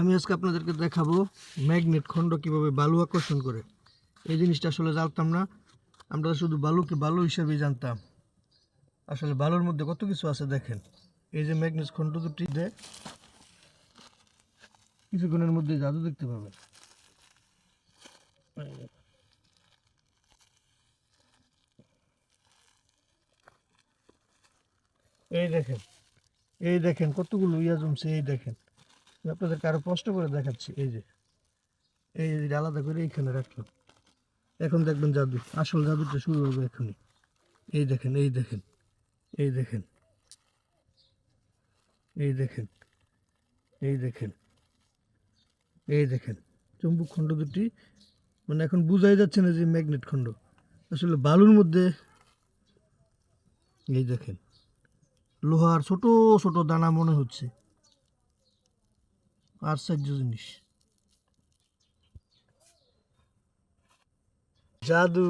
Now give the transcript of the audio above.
আমি আজকে আপনাদেরকে দেখাবো ম্যাগনেট খণ্ড কীভাবে বালু আকর্ষণ করে। এই জিনিসটা আসলে জানতাম না। আমরা শুধু বালুকে বালু হিসেবেই জানতাম। আসলে বালুর মধ্যে কত কিছু আছে দেখেন। এই যে ম্যাগনেট খণ্ড দুটি দেয় কিছুক্ষণের মধ্যে জাদু দেখতে পাবেন। এই দেখেন। এই দেখেন কতগুলো ইয়া জমছে এই দেখেন। আপনাদেরকে আরও কষ্ট করে দেখাচ্ছি, এই যে এই যে আলাদা করে এইখানে রাখলাম। এখন দেখবেন জাদু, আসল জাদুটা শুরু হবে এখনই। এই দেখেন এই দেখেন এই দেখেন এই দেখেন এই দেখেন এই দেখেন। চুম্বক খণ্ড দুটি মানে এখন বোঝাই যাচ্ছে না যে ম্যাগনেট খণ্ড। আসলে বালুর মধ্যে, এই দেখেন, লোহার ছোট ছোট দানা মনে হচ্ছে। আশ্চর্য জিনিস। জাদু।